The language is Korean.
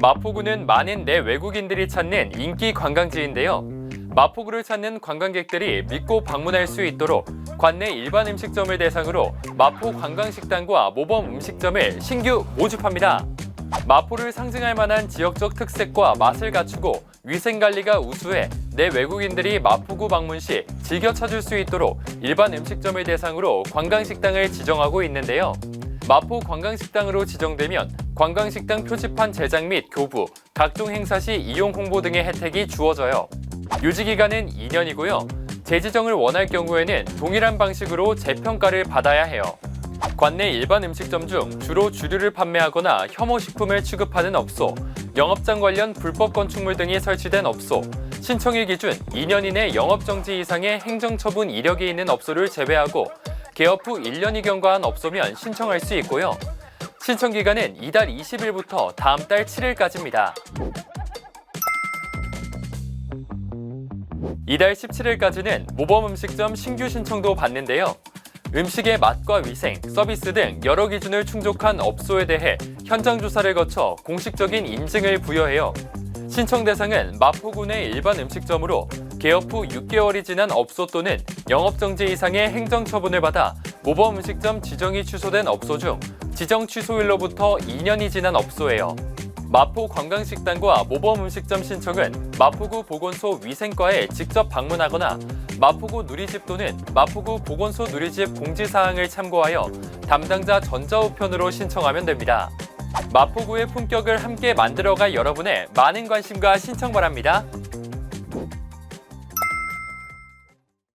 마포구는 많은 내 외국인들이 찾는 인기 관광지인데요. 마포구를 찾는 관광객들이 믿고 방문할 수 있도록 관내 일반 음식점을 대상으로 마포 관광식당과 모범 음식점을 신규 모집합니다. 마포를 상징할 만한 지역적 특색과 맛을 갖추고 위생 관리가 우수해 내 외국인들이 마포구 방문 시 즐겨 찾을 수 있도록 일반 음식점을 대상으로 관광식당을 지정하고 있는데요. 마포 관광식당으로 지정되면 관광식당 표지판 제작 및 교부, 각종 행사 시 이용 홍보 등의 혜택이 주어져요. 유지 기간은 2년이고요. 재지정을 원할 경우에는 동일한 방식으로 재평가를 받아야 해요. 관내 일반 음식점 중 주로 주류를 판매하거나 혐오 식품을 취급하는 업소, 영업장 관련 불법 건축물 등이 설치된 업소, 신청일 기준 2년 이내 영업 정지 이상의 행정처분 이력이 있는 업소를 제외하고 개업 후 1년이 경과한 업소면 신청할 수 있고요. 신청 기간은 이달 20일부터 다음 달 7일까지입니다. 이달 17일까지는 모범 음식점 신규 신청도 받는데요. 음식의 맛과 위생, 서비스 등 여러 기준을 충족한 업소에 대해 현장 조사를 거쳐 공식적인 인증을 부여해요. 신청 대상은 마포군의 일반 음식점으로 개업 후 6개월이 지난 업소 또는 영업정지 이상의 행정처분을 받아 모범 음식점 지정이 취소된 업소 중 지정 취소일로부터 2년이 지난 업소예요. 마포 관광식당과 모범 음식점 신청은 마포구 보건소 위생과에 직접 방문하거나 마포구 누리집 또는 마포구 보건소 누리집 공지사항을 참고하여 담당자 전자우편으로 신청하면 됩니다. 마포구의 품격을 함께 만들어갈 여러분의 많은 관심과 신청 바랍니다.